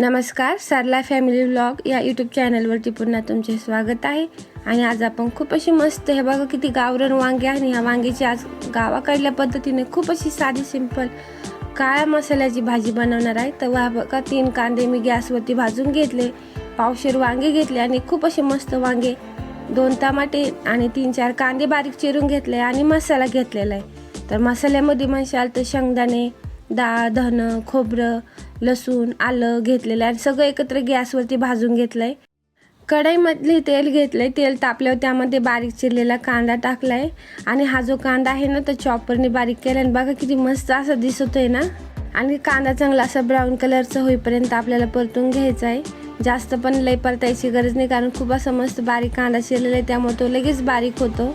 नमस्कार सरला family vlog या YouTube चॅनलवरती पुन्हा तुमचे स्वागत आहे. आणि आज आपण खूप अशी मस्त हे बघा किती गावरण वांगे आहे आणि ह्या वांग्याची आज गावाकडल्या पद्धतीने खूप अशी साधी सिंपल काळ्या मसाल्याची भाजी बनवणार आहे. तर वा बघा तीन कांदे मी गॅसवरती भाजून घेतले पावशेर वांगे घेतले आणि खूप असे मस्त वांगे दोन टमाटे आणि तीन चार कांदे बारीक चिरून घेतले आणि मसाला घेतलेला आहे. तर मसाल्यामध्ये म्हणशाल तर शेंगदाणे डाळ धन खोबरं लसूण आलं घेतलेलं आहे आणि सगळं एकत्र गॅसवरती भाजून घेतलं आहे कढईमधले तेल घेतलं आहे तेल तापल्यावर त्यामध्ये बारीक चिरलेला कांदा टाकला आहे आणि हा जो कांदा आहे ना तो चॉपरने बारीक केला आणि बघा किती मस्त असं दिसत आहे ना. आणि कांदा चांगला असा ब्राऊन कलरचा होईपर्यंत आपल्याला परतून घ्यायचा आहे जास्त पण लई परतायची गरज नाही कारण खूप असं मस्त बारीक कांदा चिरलेला आहे. त्यामुळे तो लगेच बारीक होतो.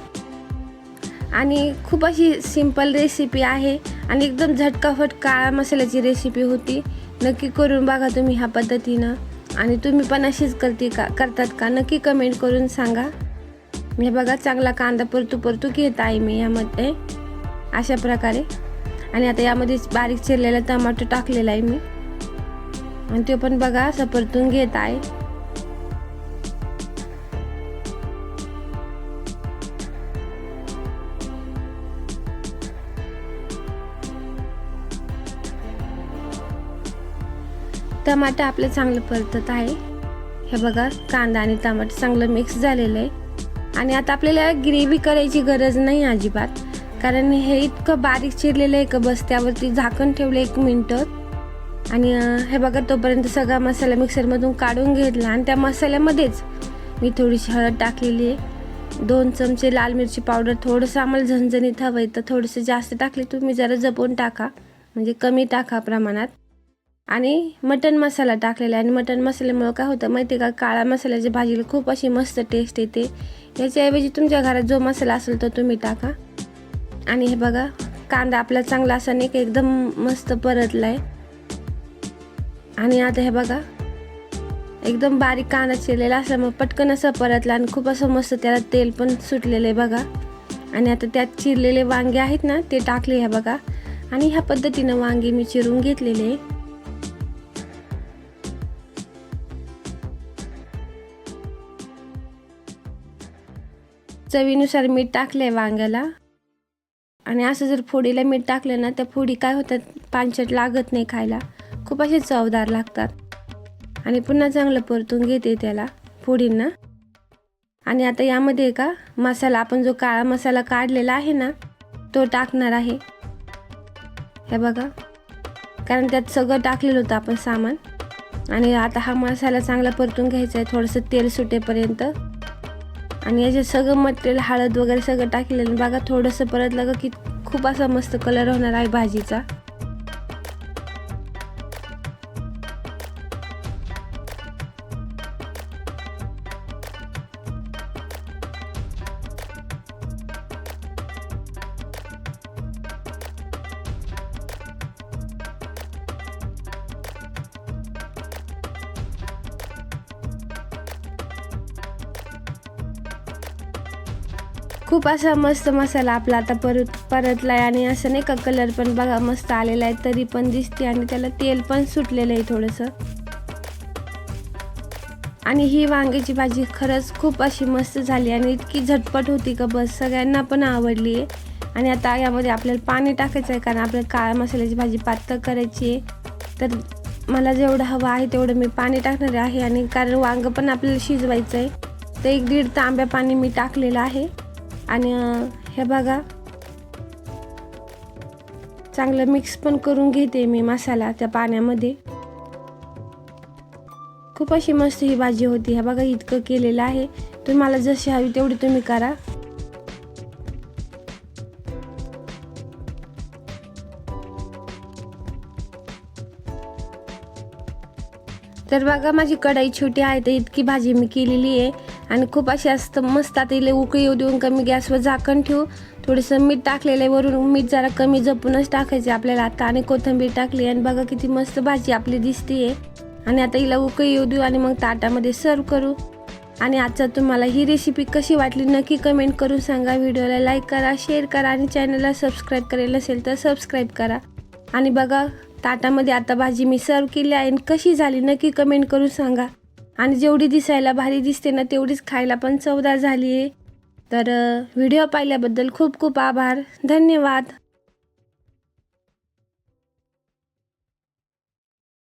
आणि खूप अशी सिंपल रेसिपी आहे. आणि एकदम झटकाफट काळा मसाल्याची रेसिपी होती. नक्की करून बघा तुम्ही ह्या पद्धतीनं. आणि तुम्ही पण अशीच करते का करतात का? नक्की कमेंट करून सांगा. हे बघा चांगला कांदा परतू परतू घेत आहे मी यामध्ये. अशा प्रकारे. आणि आता यामध्ये बारीक चिरलेला टमाटो टाकलेला आहे मी. आणि तो पण बघा असं परतून घेत आहे. टमाटर आपलं चांगलं परतत आहे. हे बघा कांदा आणि टमाटर चांगलं मिक्स झालेलं आहे. आणि आता आपल्याला ग्रेव्ही करायची गरज नाही अजिबात. कारण हे इतकं बारीक चिरलेलं आहे का बस त्यावरती झाकण ठेवलं एक मिनटं. आणि हे बघा तोपर्यंत सगळा मसाला मिक्सरमधून काढून घेतला. आणि त्या मसाल्यामध्येच मी थोडीशी हळद टाकलेली आहे. दोन चमचे लाल मिरची पावडर थोडंसं आम्हाला झणझणीत हवं आहे तर थोडंसं जास्त टाकले तुम्ही जरा जपून टाका. म्हणजे कमी टाका प्रमाणात. आणि मटन मसाला टाकलेला आहे. आणि मटन मसाल्यामुळं काय होतं माहिती आहे का? काळा मसाल्याच्या भाजीला खूप अशी मस्त टेस्ट येते. याच्याऐवजी तुमच्या घरात जो मसाला असेल तो तुम्ही टाका. आणि हे बघा कांदा आपला चांगला असा नाही का एकदम मस्त परतला आहे आणि आता हे बघा एकदम बारीक कांदा चिरलेला असल्यामुळे पटकन असं परतला आणि खूप असं मस्त त्याला तेल पण सुटलेलं आहे बघा. आणि आता त्यात चिरलेले वांगे आहेत ना ते टाकले ह्या बघा. आणि ह्या पद्धतीनं वांगे मी चिरून घेतलेले. आहे चवीनुसार मीठ टाकलंय वांग्याला. आणि असं जर फोडीला मीठ टाकलं ना त्या फोडी काय होतात? पानचट लागत नाही खायला. खूप असे चवदार लागतात. आणि पुन्हा चांगलं परतून घेते त्याला फोडींना. आणि आता यामध्ये का मसाला आपण जो काळा मसाला काढलेला आहे ना तो टाकणार आहे. हे बघा. कारण त्यात सगळं टाकलेलं होतं आपण सामान. आणि आता हा मसाला चांगला परतून घ्यायचा आहे. थोडंसं तेल सुटेपर्यंत. आणि याचे सगळं मटेरियल हळद वगैरे सगळं टाकलेलं. बघा थोडंसं परत लगा की खूप असा मस्त कलर होणार आहे भाजीचा. खूप असा मस्त मसाला आपला आता परत परतला आहे आणि असं नाही का कलर पण बघा मस्त आलेला आहे तरी पण दिसते आणि त्याला तेल पण सुटलेलं आहे थोडंसं. आणि ही वांग्याची भाजी खरंच खूप अशी मस्त झाली आणि इतकी झटपट होती का बस सगळ्यांना पण आवडली. आहे आणि आता यामध्ये आपल्याला पाणी टाकायचं आहे कारण आपल्याला काळ्या मसाल्याची भाजी पातळ करायची आहे. तर मला जेवढं हवं आहे तेवढं मी पाणी टाकणार आहे आणि कारण वांगं पण आपल्याला शिजवायचं आहे. तर एक दीड तांब्या पाणी मी टाकलेलं आहे. आणि हे बघा. चांगलं मिक्स पण करून घेते मी मसाला त्या पाण्यामध्ये. खूप अशी मस्त ही भाजी होती. ह्या बघा इतकं केलेलं आहे. तुम्हाला जशी हवी तेवढी तुम्ही करा. तर बघा माझी कढाई छोटी आहे तर इतकी भाजी मी केलेली आहे. आणि खूप अशी असतं मस्त आता इले उकळी येऊ देऊन कमी गॅसवर झाकण ठेवू. थोडंसं मीठ टाकलेलं आहे वरून मीठ जरा कमी जपूनच टाकायचे आपल्याला. आता आणि कोथिंबीर टाकली आणि बघा किती मस्त भाजी आपली दिसते आणि आता हिला उकळी येऊ देऊ आणि मग ताटामध्ये सर्व करू. आणि आजचा तुम्हाला ही रेसिपी कशी वाटली नक्की कमेंट करून सांगा. व्हिडिओला लाईक करा शेअर करा आणि चॅनलला सबस्क्राईब करायला असेल तर सबस्क्राईब करा. आणि बघा ताटामध्ये आता भाजी मी सर्व केली आहे आणि कशी झाली नक्की कमेंट करून सांगा. आणि जेवढी दिसायला भारी दिसते ना तेवढीच खायला पण चवदार झाली आहे तर व्हिडिओ पाहिल्याबद्दल खूप खूप आभार. धन्यवाद.